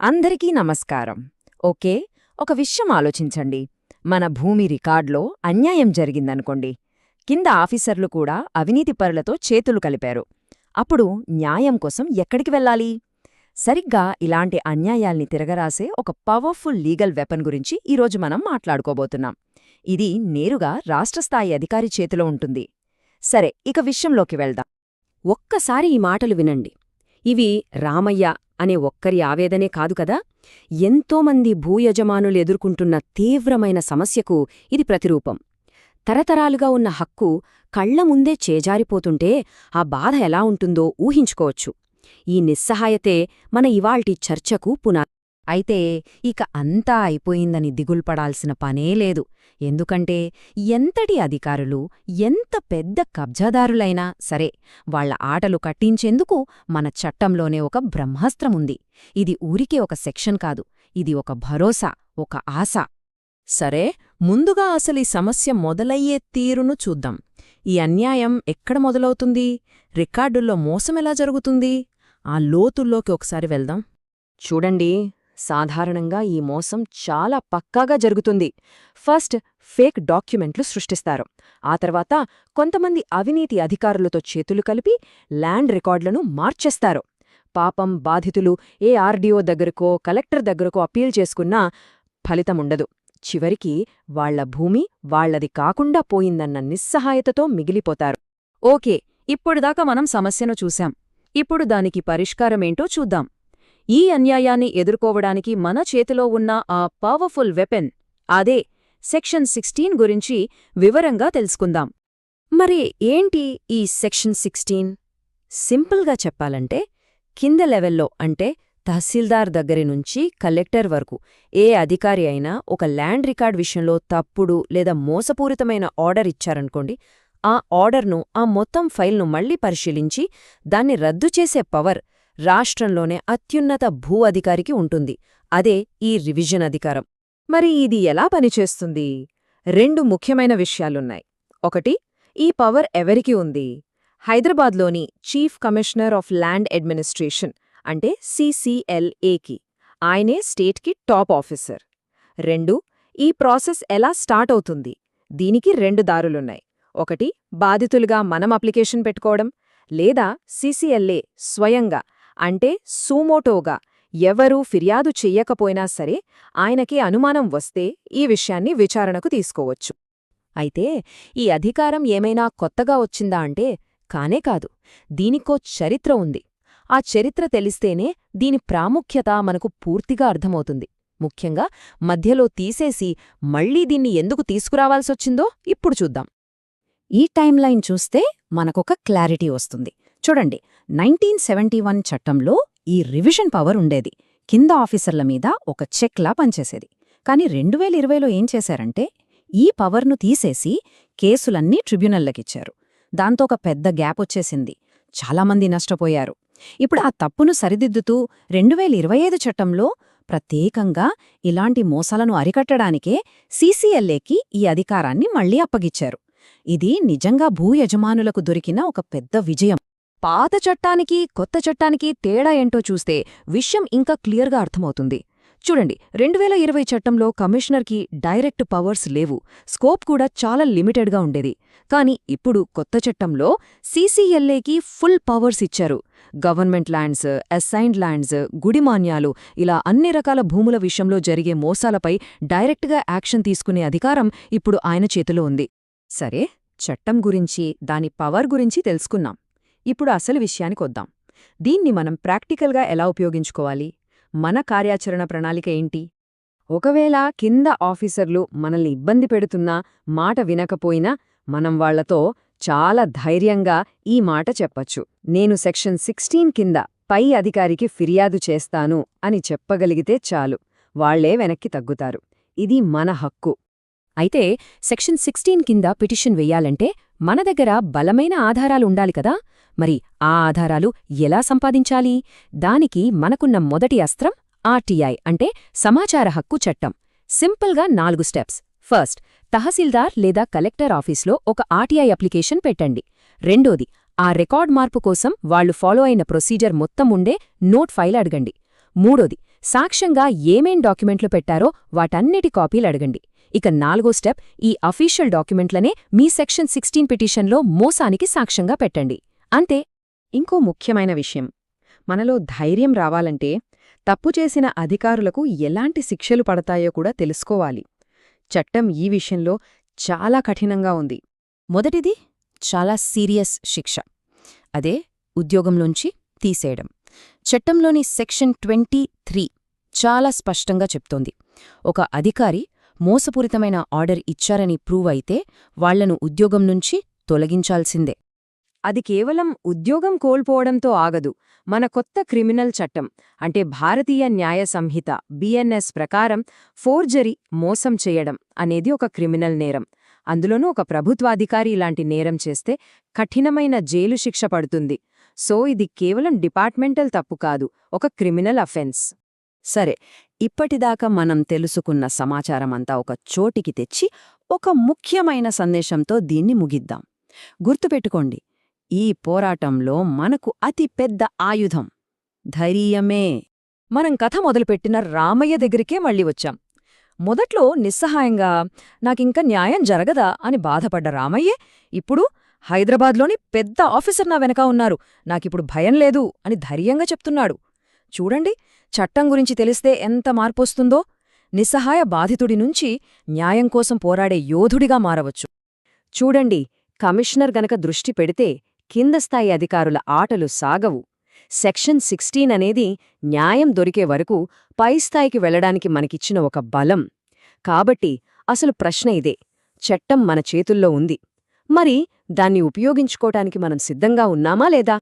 అందరికీ నమస్కారం. ఓకే ఒక విషయం ఆలోచించండి. మన భూమి రికార్డులో అన్యాయం జరిగిందనుకోండి. కింద ఆఫీసర్లు కూడా అవినీతిపరులతో చేతులు కలిపారు. అప్పుడు న్యాయం కోసం ఎక్కడికి వెళ్ళాలి? సరిగ్గా ఇలాంటి అన్యాయాల్ని తిరగరాసే ఒక పవర్ఫుల్ లీగల్ వెపన్ గురించి ఈరోజు మనం మాట్లాడుకోబోతున్నాం. ఇది నేరుగా రాష్ట్రస్థాయి అధికారి చేతిలో ఉంటుంది. సరే ఇక విషయంలోకి వెళ్దాం. ఒక్కసారి ఈ మాటలు వినండి. ఇవి రామయ్య అనే ఒక్కరి ఆవేదనే కాదు కదా? ఎంతోమంది భూయజమానులు ఎదుర్కొంటున్న తీవ్రమైన సమస్యకు ఇది ప్రతిరూపం. తరతరాలుగా ఉన్న హక్కు కళ్ళ ముందే చేజారిపోతుంటే ఆ బాధ ఎలా ఉంటుందో ఊహించుకోవచ్చు. ఈ నిస్సహాయతే మన ఇవాల్టి చర్చకు పునా అయితే ఇక అంతా అయిపోయిందని దిగుల్పడాల్సిన పనే లేదు. ఎందుకంటే ఎంతటి అధికారులు ఎంత పెద్ద కబ్జాదారులైనా సరే వాళ్ళ ఆటలు కట్టించేందుకు మన చట్టంలోనే ఒక బ్రహ్మాస్త్రముంది. ఇది ఊరికే ఒక సెక్షన్ కాదు ఇది ఒక భరోసా ఒక ఆశ. సరే ముందుగా అసలు ఈ సమస్య మొదలయ్యే తీరును చూద్దాం. ఈ అన్యాయం ఎక్కడ మొదలవుతుంది? రికార్డుల్లో మోసమెలా జరుగుతుంది? ఆ లోతుల్లోకి ఒకసారి వెళ్దాం. చూడండి సాధారణంగా ఈ మోసం చాలా పక్కాగా జరుగుతుంది. ఫస్ట్ ఫేక్ డాక్యుమెంట్లు సృష్టిస్తారు. ఆ తర్వాత కొంతమంది అవినీతి అధికారులతో చేతులు కలిపి ల్యాండ్ రికార్డులను మార్చేస్తారు. పాపం బాధితులు ఏ ఆర్డీఓ దగ్గరకో కలెక్టర్ దగ్గరకో అప్పీల్ చేసుకున్నా ఫలితముండదు. చివరికి వాళ్ళ భూమి వాళ్ళది కాకుండా పోయిందన్న నిస్సహాయతతో మిగిలిపోతారు. ఓకే ఇప్పుడుదాకా మనం సమస్యను చూశాం. ఇప్పుడు దానికి పరిష్కారమేంటో చూద్దాం. ఈ అన్యాయాన్ని ఎదుర్కోవడానికి మన చేతిలో ఉన్న ఆ పవర్ఫుల్ వెపెన్ అదే సెక్షన్ సిక్స్టీన్ గురించి వివరంగా తెలుసుకుందాం. మరి ఏంటి ఈ సెక్షన్ సిక్స్టీన్ సింపుల్గా చెప్పాలంటే కింద లెవెల్లో అంటే తహసీల్దార్ దగ్గరి నుంచి కలెక్టర్ వరకు ఏ అధికారి అయినా ఒక ల్యాండ్ రికార్డ్ విషయంలో తప్పుడు లేదా మోసపూరితమైన ఆర్డర్ ఇచ్చారనుకోండి ఆ ఆర్డర్ను ఆ మొత్తం ఫైల్ను మళ్ళీ పరిశీలించి దాన్ని రద్దు చేసే పవర్ రాష్ట్రంలోనే అత్యున్నత భూ అధికారికి ఉంటుంది. అదే ఈ రివిజన్ అధికారం. మరి ఇది ఎలా పనిచేస్తుంది? రెండు ముఖ్యమైన విషయాలున్నాయి. ఒకటి ఈ పవర్ ఎవరికి ఉంది? హైదరాబాద్లోని chief commissioner of land administration అంటే సిసిఎల్ఏకి. ఆయనే స్టేట్కి టాప్ ఆఫీసర్. రెండు ఈ ప్రాసెస్ ఎలా స్టార్ట్ అవుతుంది? దీనికి రెండు దారులున్నాయి. ఒకటి బాధితులుగా మనం అప్లికేషన్ పెట్టుకోవడం లేదా సిసిఎల్ఏ స్వయంగా అంటే సూమోటోగా. ఎవరూ ఫిర్యాదు చెయ్యకపోయినా సరే ఆయనకి అనుమానం వస్తే ఈ విషయాన్ని విచారణకు తీసుకోవచ్చు. అయితే ఈ అధికారం ఏమైనా కొత్తగా వచ్చిందా అంటే కానే కాదు. దీనికో చరిత్ర ఉంది. ఆ చరిత్ర తెలిస్తేనే దీని ప్రాముఖ్యత మనకు పూర్తిగా అర్థమవుతుంది. ముఖ్యంగా మధ్యలో తీసేసి మళ్ళీ దీన్ని ఎందుకు తీసుకురావాల్సొచ్చిందో ఇప్పుడు చూద్దాం. ఈ టైంలైన్ చూస్తే మనకొక క్లారిటీ వస్తుంది. చూడండి నైన్టీన్ సెవెంటీ వన్ చట్టంలో ఈ రివిజన్ పవర్ ఉండేది. కింద ఆఫీసర్ల మీద ఒక చెక్లా పనిచేసేది. కాని రెండు వేల ఇరవైలో ఏం చేశారంటే ఈ పవర్ను తీసేసి కేసులన్నీ ట్రిబ్యునల్లకిచ్చారు. దాంతో ఒక పెద్ద గ్యాప్ వచ్చేసింది. చాలామంది నష్టపోయారు. ఇప్పుడు ఆ తప్పును సరిదిద్దుతూ రెండు వేల ఇరవై ఐదు చట్టంలో ప్రత్యేకంగా ఇలాంటి మోసాలను అరికట్టడానికే సీసీఎల్ఏకి ఈ అధికారాన్ని మళ్ళీ అప్పగిచ్చారు. ఇది నిజంగా భూ యజమానులకు దొరికిన ఒక పెద్ద విజయం. పాత చట్టానికి కొత్త చట్టానికి తేడా ఏంటో చూస్తే విషయం ఇంకా క్లియర్గా అర్థమవుతుంది. చూడండి రెండు వేల ఇరవై చట్టంలో కమిషనర్కి డైరెక్ట్ పవర్స్ లేవు. స్కోప్ కూడా చాలా లిమిటెడ్గా ఉండేది. కాని ఇప్పుడు కొత్త చట్టంలో సీసీఎల్ఏకి ఫుల్ పవర్స్ ఇచ్చారు. గవర్నమెంట్ ల్యాండ్స్ అసైన్డ్ ల్యాండ్స్ గుడిమాన్యాలు ఇలా అన్ని రకాల భూముల విషయంలో జరిగే మోసాలపై డైరెక్ట్గా యాక్షన్ తీసుకునే అధికారం ఇప్పుడు ఆయన చేతిలో ఉంది. సరే చట్టం గురించి దాని పవర్ గురించి తెలుసుకున్నాం ఇప్పుడు అసలు విషయానికొద్దాం దీన్ని మనం ప్రాక్టికల్గా ఎలా ఉపయోగించుకోవాలి? మన కార్యాచరణ ప్రణాళిక ఏంటి? ఒకవేళ కింద ఆఫీసర్లు మనల్ని ఇబ్బంది పెడుతున్నా మాట వినకపోయినా మనం వాళ్ళతో చాలా ధైర్యంగా ఈ మాట చెప్పచ్చు. నేను సెక్షన్ సిక్స్టీన్ కింద పై అధికారికి ఫిర్యాదు చేస్తాను అని చెప్పగలిగితే చాలు. వాళ్ళే వెనక్కి తగ్గుతారు. ఇది మన హక్కు. అయితే సెక్షన్ సిక్స్టీన్ కింద పిటిషన్ వెయ్యాలంటే మన దగ్గర బలమైన ఆధారాలుండాలి కదా? మరి ఆ ఆధారాలు ఎలా సంపాదించాలి? దానికి మనకున్న మొదటి అస్త్రం ఆర్టీఐ అంటే సమాచార హక్కు చట్టం. సింపుల్గా నాలుగు స్టెప్స్. ఫస్ట్ తహసీల్దార్ లేదా కలెక్టర్ ఆఫీస్లో ఒక ఆర్టీఐ అప్లికేషన్ పెట్టండి. రెండోది ఆ రికార్డ్ మార్పు కోసం వాళ్ళు ఫాలో అయిన ప్రొసీజర్ మొత్తం ఉండే నోట్ ఫైల్ అడగండి. మూడోది సాక్ష్యంగా ఏమేం డాక్యుమెంట్లు పెట్టారో వాటన్నిటి కాపీలు అడగండి. ఇక నాలుగో స్టెప్ ఈ అఫీషియల్ డాక్యుమెంట్లనే మీ సెక్షన్ సిక్స్టీన్ పిటిషన్లో మోసానికి సాక్ష్యంగా పెట్టండి. అంతే ఇంకో ముఖ్యమైన విషయం. మనలో ధైర్యం రావాలంటే తప్పు చేసిన అధికారులకు ఎలాంటి శిక్షలు పడతాయో కూడా తెలుసుకోవాలి. చట్టం ఈ విషయంలో చాలా కఠినంగా ఉంది. మొదటిది చాలా సీరియస్ శిక్ష. అదే ఉద్యోగంలోంచి తీసేయడం. చట్టంలోని సెక్షన్ ట్వంటీ చాలా స్పష్టంగా చెప్తోంది. ఒక అధికారి మోసపూరితమైన ఆర్డర్ ఇచ్చారని ప్రూవ్ అయితే వాళ్ళను ఉద్యోగం నుంచి తొలగించాల్సిందే. అది కేవలం ఉద్యోగం కోల్పోవడంతో ఆగదు. మన కొత్త క్రిమినల్ చట్టం అంటే భారతీయ న్యాయ సంహిత బిఎన్ఎస్ ప్రకారం ఫోర్జరీ మోసం చేయడం అనేది ఒక క్రిమినల్ నేరం. అందులోనూ ఒక ప్రభుత్వాధికారి ఇలాంటి నేరం చేస్తే కఠినమైన జైలు శిక్ష పడుతుంది. సో ఇది కేవలం డిపార్ట్మెంటల్ తప్పు కాదు ఒక క్రిమినల్ అఫెన్స్. సరే ఇప్పటిదాకా మనం తెలుసుకున్న సమాచారమంతా ఒక చోటికి తెచ్చి ఒక ముఖ్యమైన సందేశంతో దీన్ని ముగిద్దాం. గుర్తుపెట్టుకోండి ఈ పోరాటంలో మనకు అతి పెద్ద ఆయుధం. ధైర్యమే. మనం కథ మొదలుపెట్టిన రామయ్య దగ్గరికే మళ్ళీ వచ్చాం. మొదట్లో నిస్సహాయంగా నాకింక న్యాయం జరగదా? అని బాధపడ్డ రామయ్యే ఇప్పుడు హైదరాబాద్లోని పెద్ద ఆఫీసర్ నా వెనక ఉన్నారు. నాకిప్పుడు భయం లేదు అని ధైర్యంగా చెప్తున్నాడు. చూడండి చట్టం గురించి తెలిస్తే ఎంత మార్పొస్తుందో. నిస్సహాయ బాధితుడి నుంచి న్యాయం కోసం పోరాడే యోధుడిగా మారవచ్చు. చూడండి కమిషనర్ గనక దృష్టి పెడితే కింద స్థాయి అధికారుల ఆటలు సాగవు. సెక్షన్ సిక్స్టీన్ అనేది న్యాయం దొరికే వరకు పై స్థాయికి వెళ్ళడానికి మనకిచ్చిన ఒక బలం. కాబట్టి అసలు ప్రశ్న ఇదే. చట్టం మన చేతుల్లో ఉంది. మరి దాన్ని ఉపయోగించుకోటానికి మనం సిద్ధంగా ఉన్నామా లేదా?